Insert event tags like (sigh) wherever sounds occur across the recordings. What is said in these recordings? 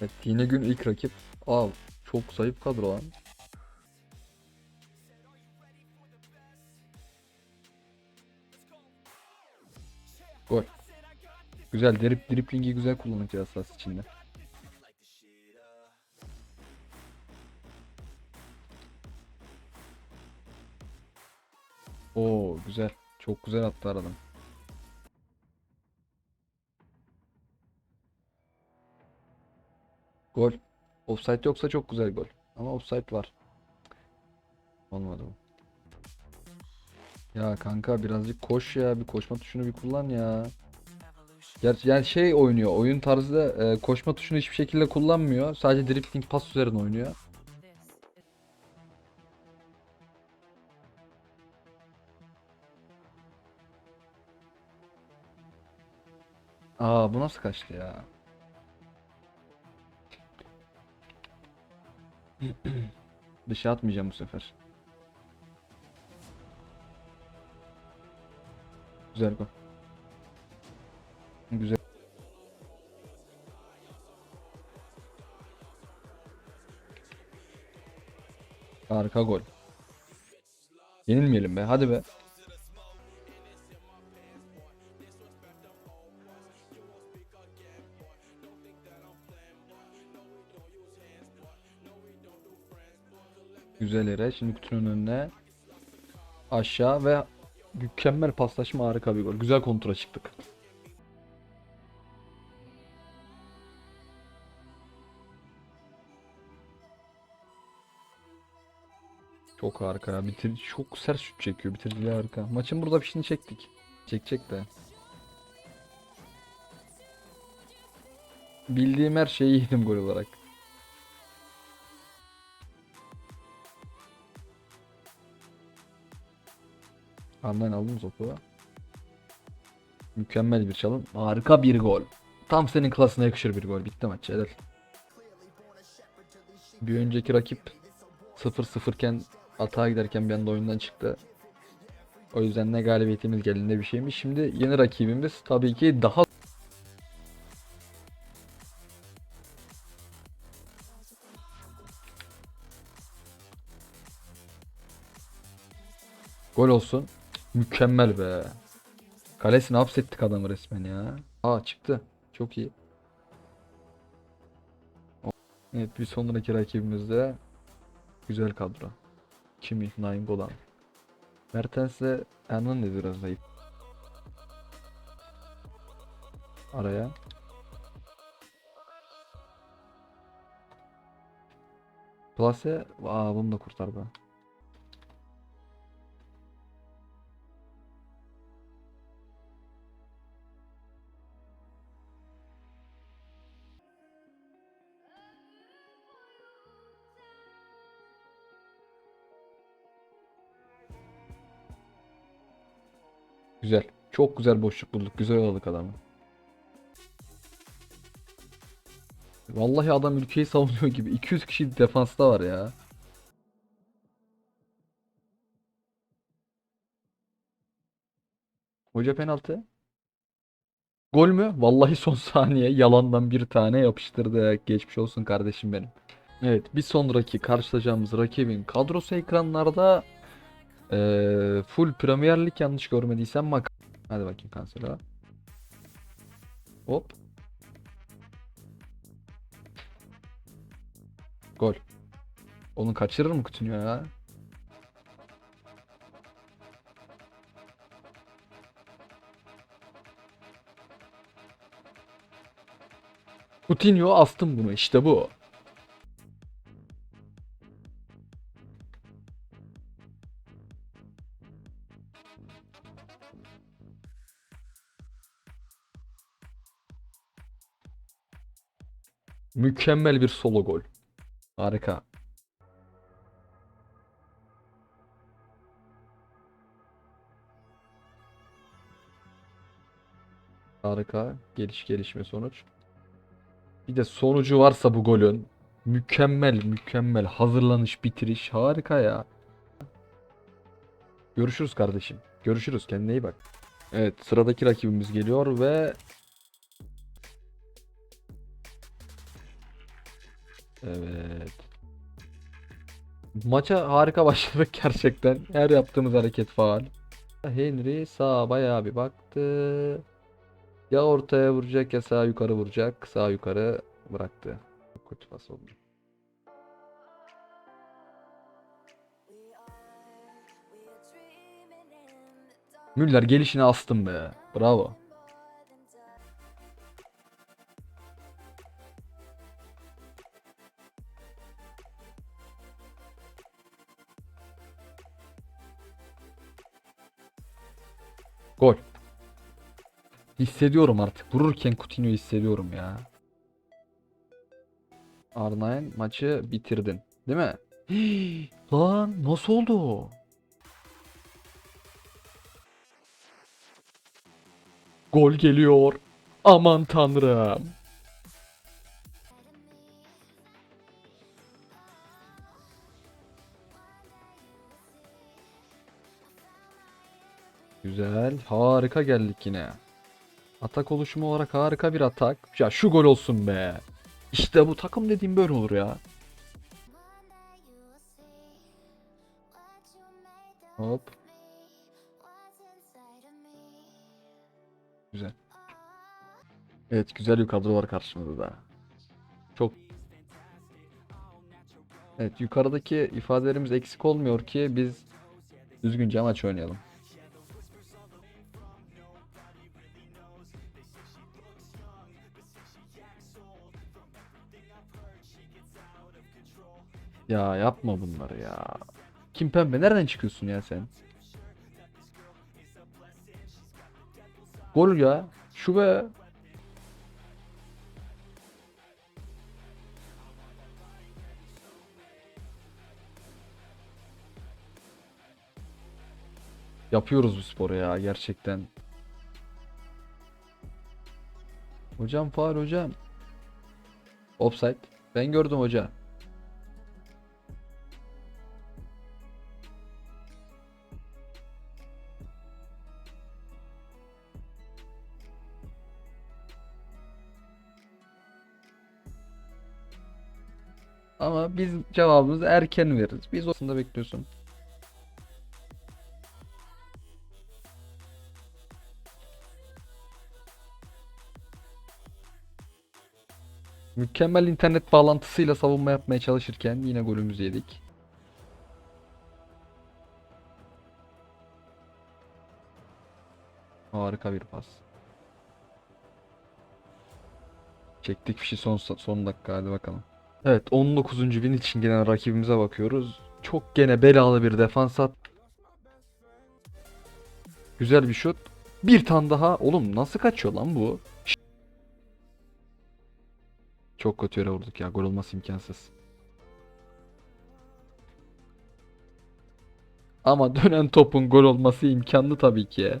Evet yine gün ilk rakip. Aa çok zayıf kadro lan. Gol. Güzel drip driplingi güzel kullanacağız asas içinde. Oo güzel. Çok güzel attı aradan. Gol. Offside yoksa çok güzel gol. Ama offside var. Olmadı bu. Ya kanka birazcık koş ya. Bir koşma tuşunu bir kullan ya. Gerçi yani şey oynuyor. Oyun tarzı e, koşma tuşunu hiçbir şekilde kullanmıyor. Sadece drifting pas üzerine oynuyor. Aa bu nasıl kaçtı ya? (clears throat) Dışa atmayacağım bu sefer. Güzel gol. Güzel. Harika gol. Yenilmeyelim be. Hadi be. Güzel yere. Şimdi kutunun önüne. Aşağı ve mükemmel paslaşma harika bir gol. Güzel kontra çıktık. Çok harika. Bitir çok sert şut çekiyor. Bitirdiği harika. Maçın burada fişini çektik. Çekecek de. Bildiğim her şeyi yedim gol olarak. Anlayın aldım topu. Mükemmel bir çalım. Harika bir gol. Tam senin klasına yakışır bir gol. Bitti maç. Helal. Bir önceki rakip 0-0 iken atağa giderken bir anda oyundan çıktı. O yüzden ne galibiyetimiz geldi ne bir şeymiş. Şimdi yeni rakibimiz tabii ki daha Gol olsun. Mükemmel be. Kalesini hapsettik adamı resmen ya. Aa çıktı. Çok iyi. Evet bir sonraki rakibimiz de güzel kadro. Kimi, Nainggolan. Mertens'le Hernandez biraz zayıf. Araya. Plase, aa bunu da kurtar be. Güzel. Çok güzel boşluk bulduk. Güzel yolladık adamı. Vallahi adam ülkeyi savunuyor gibi. 200 kişi defansta var ya. Hoca penaltı. Gol mü? Vallahi son (laughs) saniye yalandan bir tane yapıştırdı. Geçmiş olsun kardeşim benim. Evet, bir sonraki karşılaşacağımız rakibin kadrosu ekranlarda eee, full Premier Lig yanlış görmediysem bak. Hadi bakayım kansela. Hop. Gol. Onu kaçırır mı Coutinho ya? Coutinho astım bunu işte bu. Mükemmel bir solo gol. Harika. Harika. Geliş gelişme sonuç. Bir de sonucu varsa bu golün. Mükemmel mükemmel hazırlanış bitiriş harika ya. Görüşürüz kardeşim. Görüşürüz kendine iyi bak. Evet sıradaki rakibimiz geliyor ve Evet. Maça harika (laughs) başladık gerçekten. Her yaptığımız hareket faal. Henry sağa bayağı bir baktı. Ya ortaya vuracak ya sağ yukarı vuracak. Sağ yukarı bıraktı. Kötü pas oldu. Müller gelişine astım be. Bravo. Gol. Hissediyorum artık. Vururken Coutinho'yu hissediyorum ya. R9 maçı bitirdin. Değil mi? Hii, (gasps) lan nasıl oldu? Gol geliyor. Aman tanrım. Güzel. Harika geldik yine. Atak oluşumu olarak harika bir atak. Ya şu gol olsun be. İşte bu takım dediğim böyle olur ya. Hop. Güzel. Evet güzel bir kadro var karşımızda da. Çok Evet yukarıdaki ifadelerimiz eksik olmuyor ki biz düzgünce maç oynayalım. Ya yapma bunları ya. Kim pembe nereden çıkıyorsun ya sen? Gol ya. Şu be. Yapıyoruz bu sporu ya gerçekten. Hocam faul hocam. Offside. Ben gördüm hoca. Ama biz cevabımızı erken veririz. Biz aslında bekliyorsun. Mükemmel internet bağlantısıyla savunma yapmaya çalışırken yine golümüzü yedik. Harika bir pas. Çektik fişi son son dakika hadi bakalım. Evet 19. win için gelen rakibimize bakıyoruz. Çok gene belalı bir defans at. Güzel bir şut. Bir tane daha. Oğlum nasıl kaçıyor lan bu? Çok kötü yere vurduk ya. Gol olması imkansız. Ama dönen topun gol olması imkanlı tabii ki.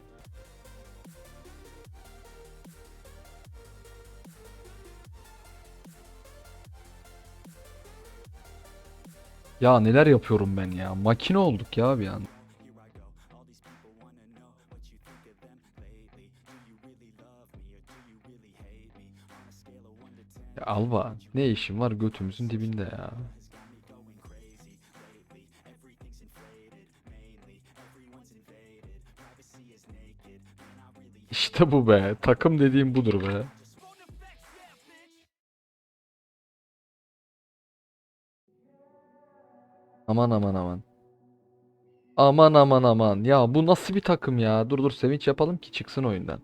Ya neler yapıyorum ben ya. Makine olduk ya bir an. Ya Alba ne işin var götümüzün dibinde ya. İşte bu be. Takım dediğim budur be. Aman aman aman. Aman aman aman. Ya bu nasıl bir takım ya? Dur dur sevinç yapalım ki çıksın oyundan.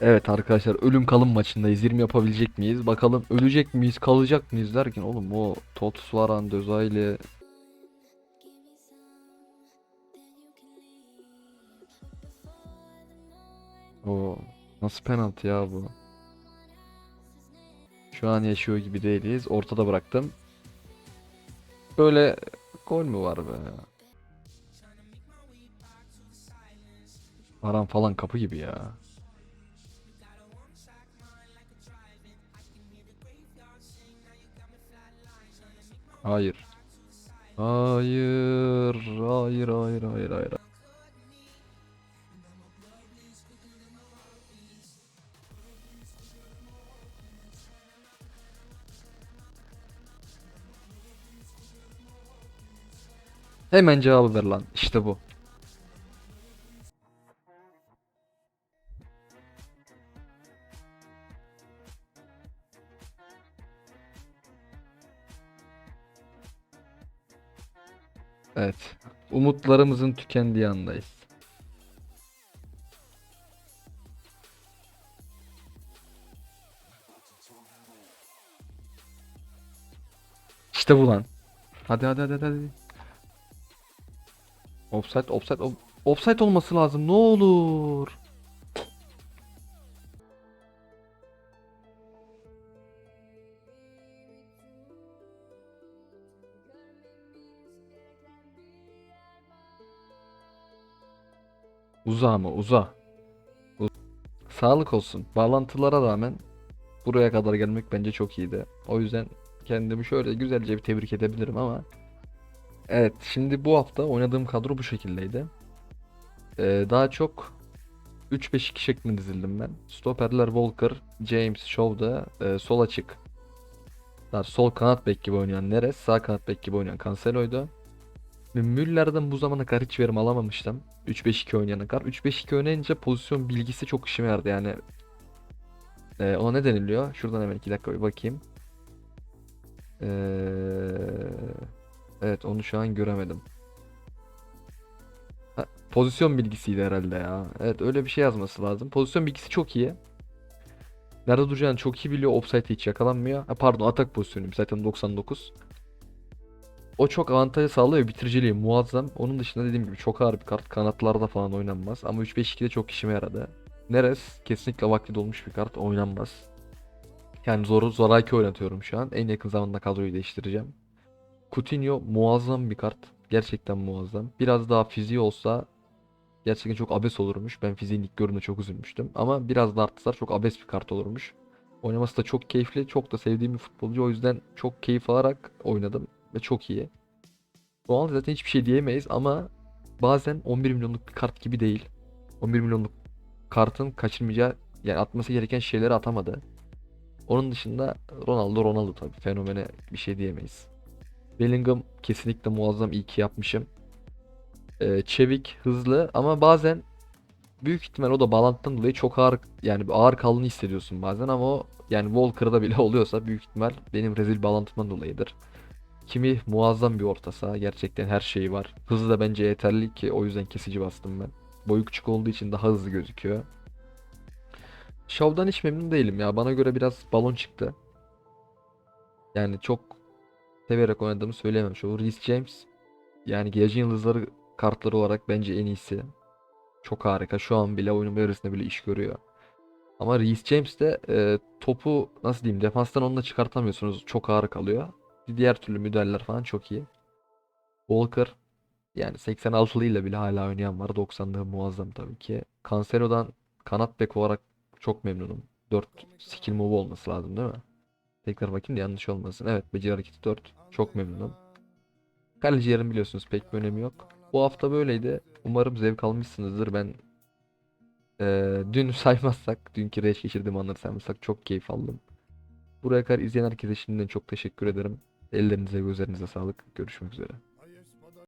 Evet arkadaşlar ölüm kalım maçındayız. 20 yapabilecek miyiz? Bakalım ölecek miyiz? Kalacak mıyız derken oğlum o Totus Varan Dözaylı o nasıl penaltı ya bu? Şu an yaşıyor gibi değiliz. Ortada bıraktım. Böyle gol mü var be? Varan falan kapı gibi ya. Hayır. Hayır. Hayır, hayır, hayır, hayır. Hemen cevabı ver lan. İşte bu. Evet. Umutlarımızın tükendiği andayız. İşte bu lan. Hadi hadi hadi hadi. Offside offside o- offside olması lazım. Ne olur. Uza mı? Uza. U- Sağlık olsun. Bağlantılara rağmen buraya kadar gelmek bence çok iyiydi. O yüzden kendimi şöyle güzelce bir tebrik edebilirim ama Evet, şimdi bu hafta oynadığım kadro bu şekildeydi. Ee, daha çok 3-5-2 şeklinde dizildim ben. Stoperler Walker, James, Shaw'da e, sol açık. Daha sol kanat bek gibi oynayan Neres, sağ kanat bek gibi oynayan Cancelo'ydu. Müller'den bu zamana kadar hiç verim alamamıştım. 3-5-2 oynayana kadar. 3-5-2 oynayınca pozisyon bilgisi çok işime yaradı yani. E, ona ne deniliyor? Şuradan hemen 2 dakika bir bakayım. Eee... Evet onu şu an göremedim. Ha, pozisyon bilgisiydi herhalde ya. Evet öyle bir şey yazması lazım. Pozisyon bilgisi çok iyi. Nerede duracağını çok iyi biliyor. Offside hiç yakalanmıyor. Ha, pardon atak pozisyonu zaten 99. O çok avantajı sağlıyor. Bitiriciliği muazzam. Onun dışında dediğim gibi çok ağır bir kart. Kanatlarda falan oynanmaz. Ama 3-5-2'de çok işime yaradı. Neres kesinlikle vakti dolmuş bir kart. Oynanmaz. Yani zoru zoraki oynatıyorum şu an. En yakın zamanda kadroyu değiştireceğim. Coutinho muazzam bir kart. Gerçekten muazzam. Biraz daha fiziği olsa gerçekten çok abes olurmuş. Ben fiziğin ilk göründe çok üzülmüştüm. Ama biraz da artsalar çok abes bir kart olurmuş. Oynaması da çok keyifli. Çok da sevdiğim bir futbolcu. O yüzden çok keyif alarak oynadım. Ve çok iyi. Ronaldo zaten hiçbir şey diyemeyiz ama bazen 11 milyonluk bir kart gibi değil. 11 milyonluk kartın kaçırmayacağı yani atması gereken şeyleri atamadı. Onun dışında Ronaldo Ronaldo tabii. Fenomene bir şey diyemeyiz. Bellingham kesinlikle muazzam iyi ki yapmışım. Ee, çevik, hızlı ama bazen büyük ihtimal o da bağlantıdan dolayı çok ağır yani ağır kaldığını hissediyorsun bazen ama o yani Walker'da bile (laughs) oluyorsa büyük ihtimal benim rezil bağlantımdan dolayıdır. Kimi muazzam bir orta saha. Gerçekten her şeyi var. Hızı da bence yeterli ki o yüzden kesici bastım ben. Boyu küçük olduğu için daha hızlı gözüküyor. Shaw'dan hiç memnun değilim ya. Bana göre biraz balon çıktı. Yani çok severek oynadığımı söyleyemem. Şu Reece James yani Geleceğin Yıldızları kartları olarak bence en iyisi. Çok harika. Şu an bile oyunun yarısında bile iş görüyor. Ama Reece James de e, topu nasıl diyeyim defanstan onunla çıkartamıyorsunuz. Çok ağır kalıyor. Diğer türlü müdahaleler falan çok iyi. Walker yani 86'lı ile bile hala oynayan var. 90'lığı muazzam tabii ki. Cancelo'dan kanat bek olarak çok memnunum. 4 skill move olması lazım değil mi? Tekrar bakayım da yanlış olmasın. Evet beceri hareketi 4. Çok memnunum. Kaleci yarım biliyorsunuz pek bir önemi yok. Bu hafta böyleydi. Umarım zevk almışsınızdır. Ben eee, dün (laughs) saymazsak, dünkü reç geçirdiğim anları saymazsak çok keyif aldım. Buraya kadar izleyen herkese şimdiden çok teşekkür ederim. Ellerinize gözlerinize sağlık. Görüşmek üzere.